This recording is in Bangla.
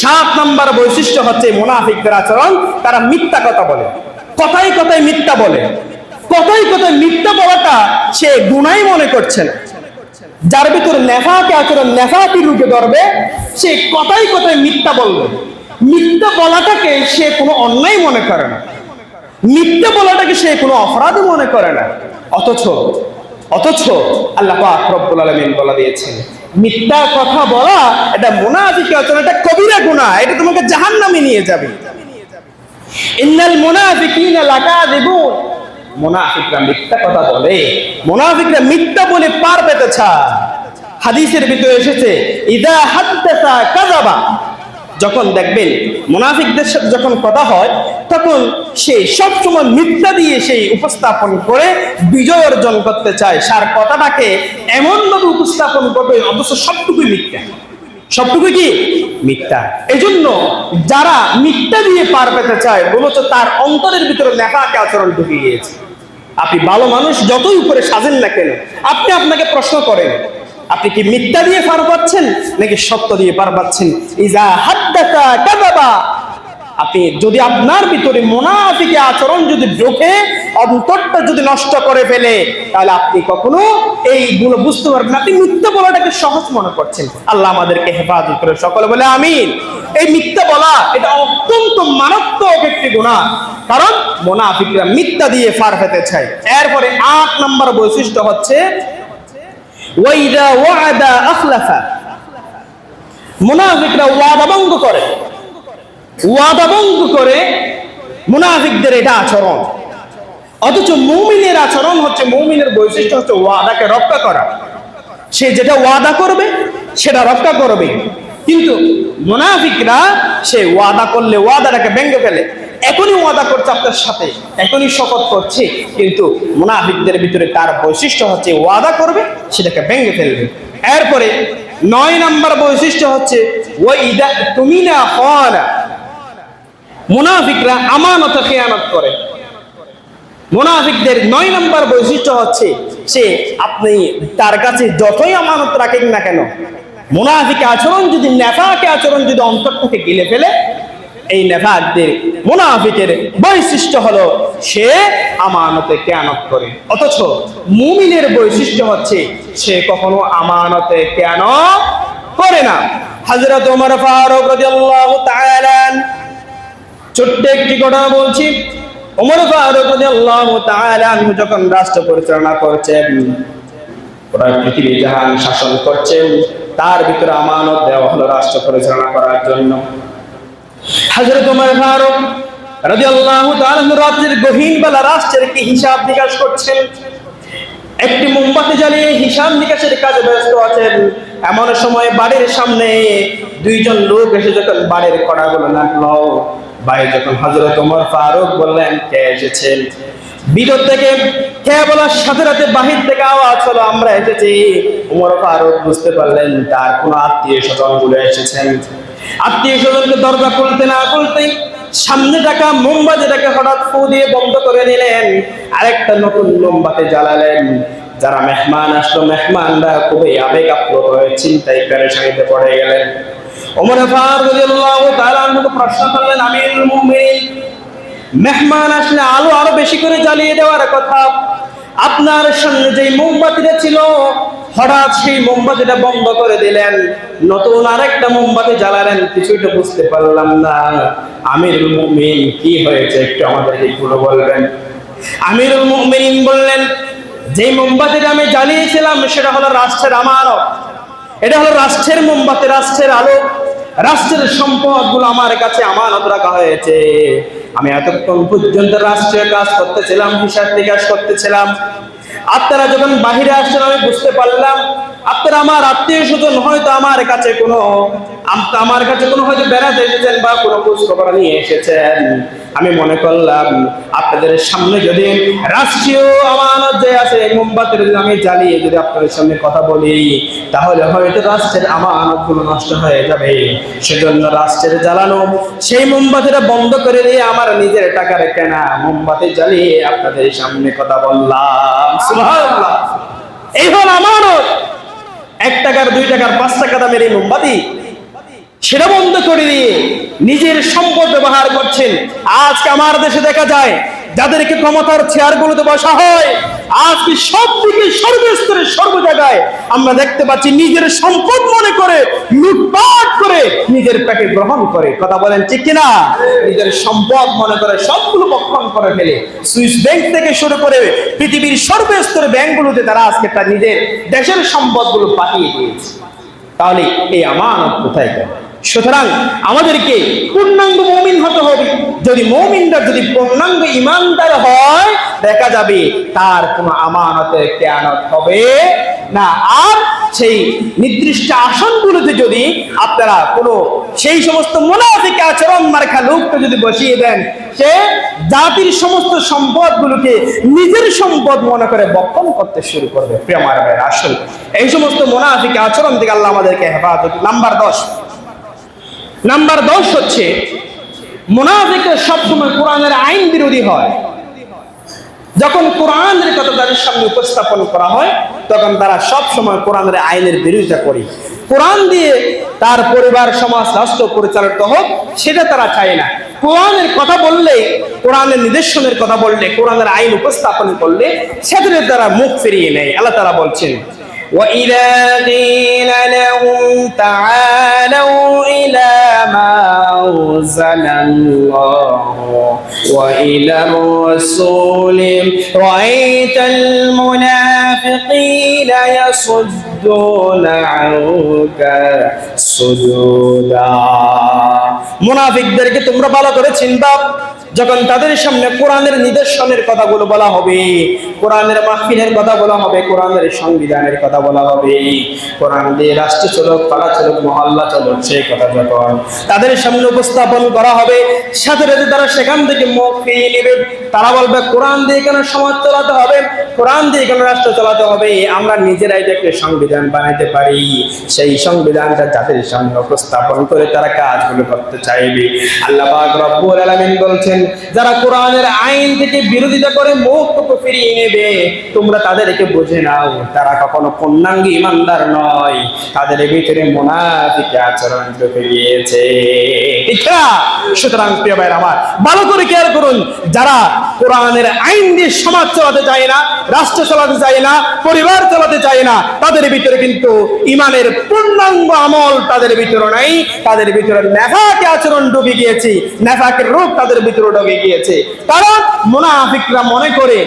সাত নাম্বার বৈশিষ্ট্য হচ্ছে মুনাফিকদের আচরণ, তারা মিথ্যা কথা বলে। কথাই কথাই মিথ্যা বলে। কথাই কথাই মিথ্যা বলাটা সে গুনাই মনে করছে না। যার ভিতরে নেফাকে আচরণ নেফাকি রূপে ধরবে, সে কথাই কথাই মিথ্যা বলবে। মিথ্যা বলাটাকে সে কোনো অন্যায় মনে করে না। মিথ্যা বলাটাকে সে কোনো অপরাধ মনে করে না। অথচ অথচ আল্লাহ রব্বুল আলামিন বলা দিয়েছেন মিথ্যা কথা বলা, এটা মুনাফিক আচরণ এটা কবিরা গুণা এটা তোমাকে জাহান নামে নিয়ে যাবে। ইন্নাল মুনাফিকিনা লাকাযিবুন। মুনাফিকরা মিথ্যা কথা বলে, মুনাফিকরা মিথ্যা বলে পার পেতে চায়। হাদিসের ভিতরে এসেছে, ইদা হাদ্দাসা কাযাবা। যখন দেখবেন মুনাফিকদের সাথে যখন কথা হয়, তখন সে সবসময় মিথ্যা দিয়ে সেই উপস্থাপন করে বিজয় অর্জন করতে চায়। সার কথাটাকে এমন ভাবে উপস্থাপন করবে, অথচ সবটুকুই মিথ্যা। সবটুকু কি? মিথ্যা। এই জন্য যারা মিথ্যা দিয়ে পার পেতে চায় মূলত তার অন্তরের ভিতরে লেখাকে আচরণ ঢুকে গিয়েছে আপনি ভালো মানুষ, যতই উপরে সাজেন না কেন, আপনি আপনাকে প্রশ্ন করেন আপনি কি মিথ্যা দিয়ে পার পাচ্ছেন নাকি সত্য দিয়ে পার পাচ্ছেন? আপনি যদি আপনার ভিতরে মোনাফিকে আচরণ যদি ঢোকে, অন্তরটা যদি নষ্ট করে ফেলে, তাহলে আপনি কখনো এইগুলো বুঝতে পারবেন। আপনি মিথ্যা বলাটাকে সহজ মনে করছেন। আল্লাহ আমাদেরকে হেফাজত করে। সকলে বলে আমিন। এই মিথ্যা বলা, এটা অত্যন্ত মারাত্মক একটি গুণা কারণ মোনাফিকরা মিথ্যা দিয়ে ফার পেতে চায়। এরপরে আট নম্বর বৈশিষ্ট্য হচ্ছে ওয়াইদা ওয়াদা মুনাফিকরা করে। করে মুনাফিকদের এটা আচরণ। অথচ আচরণ হচ্ছে বৈশিষ্ট্য হচ্ছে ওয়াদাকে রক্ষা করা। সে যেটা ওয়াদা করবে, সেটা রক্ষা করবে। কিন্তু মুনাফিকরা সে ওয়াদা করলে ওয়াদাটাকে ভেঙে ফেলে। এখনই ওয়াদা করছে আপনার সাথে, এখনই শপথ করছে, কিন্তু মুনাফিকদের ভিতরে তার বৈশিষ্ট্য হচ্ছে ওয়াদা করবে, সেটাকে ভেঙে ফেলবে। এরপরে নয় নাম্বার বৈশিষ্ট্য হচ্ছে ওই তুমি না হওয়া মুনাফিকরা আমানত খেয়ানত করে। মুনাফিকদের নয় নম্বর বৈশিষ্ট্য হচ্ছে, সে আপনি তার কাছে যতই আমানত রাখেন না কেন, মুনাফিক আচরণ যদি নেফাকে আচরণ যদি অন্তর থেকে গিলে ফেলে, এই নেফাকদের মুনাফিকের বৈশিষ্ট্য হলো সে আমানতে কেয়ানত করে। অথচ মুমিনের বৈশিষ্ট্য হচ্ছে সে কখনো আমানতে কেন করে না। হযরত ওমর ফারুক রাদিয়াল্লাহু তাআলা ছোট্ট একটি ঘটনা বলছি। ওমর ফারুক রাদিয়াল্লাহু তাআলা যখন রাষ্ট্র পরিচালনা করছেন পুরো পৃথিবী জাহান শাসন করছেন, তার ভিতরে আমানত দেওয়া হলো রাষ্ট্র পরিচালনা করার জন্য। হযরত একটি মোমবাতি জ্বালিয়ে হিসাব নিকাশের কাজে ব্যস্ত আছেন। এমন সময় বাড়ির সামনে দুইজন লোক এসে যখন বাড়ির কড়াগুলো নাটলো বাইরে যখন হজরত ওমর ফারুক বললেন, কে এসেছেন? ভিতর থেকে বলার সাথে সাথে বাহির থেকে আওয়াজ হলো, আমরা এসেছি। ওমর ফারুক বুঝতে পারলেন, তার কোন আত্মীয় স্বজনগুলো এসেছেন। আত্মীয় স্বজনকে দরজা খুলতে না খুলতেই সামনে টাকা মোমবাতিটাকে হঠাৎ ফু দিয়ে বন্ধ করে নিলেন। আরেকটা নতুন মোমবাতি জ্বালালেন, যারা মেহমান আসলো, মেহমানরা খুবই আবেগ আপ্লুত হয়ে চিন্তায় পেরেশানিতে পড়ে গেলেন। ওমর ফারুক রাদিয়াল্লাহু তাআলা প্রশ্ন করলেন, আমিরুল মুমিনিন মেহমান আসলে আলো আরও বেশি করে জ্বালিয়ে দেওয়ার কথা। আপনার সামনে যে মোমবাতিটা ছিল, হঠাৎ সেই মোমবাতিটা বন্ধ করে দিলেন। নতুন আরেকটা মোমবাতি জ্বালালেন কিছুটা বুঝতে পারলাম না। আমিরুল মুমিন, কি হয়েছে একটু আমাদেরকে পুরো বলবেন? আমিরুল মুমিন বললেন যে মোমবাতিটা আমি জ্বালিয়েছিলাম, সেটা হলো রাষ্ট্রের আমার এটা হলো রাষ্ট্রের মোমবাতি, রাষ্ট্রের আলো। রাষ্ট্রের সম্পদগুলো আমার কাছে আমানত রাখা হয়েছে। আমি এতক্ষণ পর্যন্ত রাষ্ট্রীয় কাজ করতেছিলাম হিসাব নিকাশ করতেছিলাম। আপনারা যখন বাহিরে আসছেন, আমি বুঝতে পারলাম, আপনারা আমার আত্মীয় স্বজন হয়তো আমার কাছে কোনো আমার কাছে কোনো হয়তো বেড়াতে এসেছেন বা কোনো খোঁজ খবর নিয়ে এসেছেন। আমি মনে করলাম, আপনাদের সামনে যদি রাষ্ট্রীয় আমানত যে আছে, মোমবাতির যদি আমি জ্বালিয়ে যদি আপনাদের সামনে কথা বলি, তাহলে হয়তো রাষ্ট্রের আমানতগুলো নষ্ট হয়ে যাবে। সেজন্য রাষ্ট্রের জ্বালানো, সেই মোমবাতিটা বন্ধ করে দিয়ে আমার নিজের টাকার কেনা মোমবাতি জ্বালিয়ে আপনাদের সামনে কথা বললাম। এই হল আমানত। এক টাকার, দুই টাকার, পাঁচ টাকা দামের এই মোমবাতি। সেটা বন্ধ করে দিয়ে নিজের সম্পদ ব্যবহার করছেন। আজকে আমার দেশে দেখা যায় যাদেরকে ক্ষমতার চেয়ারগুলোতে বসা হয় আজকে সব দিকে সর্বস্তরে সর্ব জায়গায় আমরা দেখতে পাচ্ছি নিজের সম্পদ মনে করে, লুটপাট করে নিজের পেটে গ্রহণ করে। কথা বলেন ঠিক কিনা? নিজের সম্পদ মনে করে সবগুলো বক্ষণ করে ফেলে। সুইস ব্যাংক থেকে শুরু করে পৃথিবীর সর্বস্তরে ব্যাংকগুলোতে তারা আজকে তার নিজের দেশের সম্পদগুলো পাঠিয়ে দিয়েছে। তাহলে এই আমানত কোথায় গেল? সুতরাং আমাদেরকে পূর্ণাঙ্গ মমিন হতে হবে। যদি মমিনরা যদি পূর্ণাঙ্গ ইমানদার হয়, দেখা যাবে তার কোনো আমানতের কেয়ানত হবে না। আর সেই নির্দিষ্ট আসনগুলোতে যদি আপনারা কোনো সেই সমস্ত মুনাফিক আচরণ মার্খা লোককে যদি বসিয়ে দেন, সে জাতির সমস্ত সম্পদগুলোকে নিজের সম্পদ মনে করে বক্ষণ করতে শুরু করবে। ভাইয়ের আসল এই সমস্ত মুনাফিক আচরণ থেকে আল্লাহ আমাদেরকে হেফাজত নাম্বার দশ নাম্বার দশ হচ্ছে, মুনাফিকরা সবসময় কোরআনের আইন বিরোধী হয়। যখন কোরআনের কথা তাদের সামনে উপস্থাপন করা হয়, তখন তারা সব সময় কোরআনের আইনের বিরোধিতা করে। কোরআন দিয়ে তার পরিবার, সমাজ, রাষ্ট্র পরিচালিত হোক, সেটা তারা চায় না। কোরআনের কথা বললে, কোরআনের নিদর্শনের কথা বললে, কোরআনের আইন উপস্থাপন করলে সেখানে তারা মুখ ফিরিয়ে নেয়। আল্লাহ তারা বলছেন وإذا قيل لهم تعالوا إلى ما أنزل الله وإلى الرسول رأيت المنافقين يصدون عنك صدودا মুনাফিকদেরকে তোমরা ভালো করে চিন্তা যখন তাদের সামনে কোরআনের নিদর্শনের কথাগুলো বলা হবে, কোরআনের মাহফিলের কথা বলা হবে, কোরআনের সংবিধানের কথা বলা হবে, কোরআন দিয়ে রাষ্ট্র চলক, পাড়া চলক, মহল্লা চলক, সেই কথা যখন তাদের সামনে উপস্থাপন করা হবে, সাথে সাথে তারা সেখান থেকে মুখ ফিরিয়ে নেবে। তারা বলবে, কোরআন দিয়ে কেন সমাজ চালাতে হবে? কোরআন দিয়ে কেন রাষ্ট্র চালাতে হবে? আমরা নিজেরাই একটা সংবিধান বানাইতে পারি। সেই সংবিধানটা যাদের সামনে উপস্থাপন করে তারা কাজগুলো করতে চাইবে। আল্লাহ রব্বুল বলছেন যারা কোরআনের আইন থেকে বিরোধিতা করে মুখ ফিরিয়ে নেবে, তোমরা তাদেরকে বুঝে নাও। তারা কখনো পূর্ণাঙ্গ ইমানদার নয়। তাদের ভিতরে মুনাফিক আচরণ ঢুকে গিয়েছে। সুতরাং প্রিয় ভাইয়ের আমার, ভালো করে কেয়ার করুন, যারা কোরআনের আইন দিয়ে সমাজ চালাতে চায় না, রাষ্ট্র চালাতে চায় না, পরিবার চালাতে চায় না, তাদের ভিতরে কিন্তু ইমানের পূর্ণাঙ্গ আমল তাদের ভিতরে নাই। তাদের ভিতরে নেফাকে আচরণ ডুবে গিয়েছে। নেফাকের রূপ তাদের ভিতরে ঢুকে গিয়েছে কারণ মুনাফিকরা মনে করে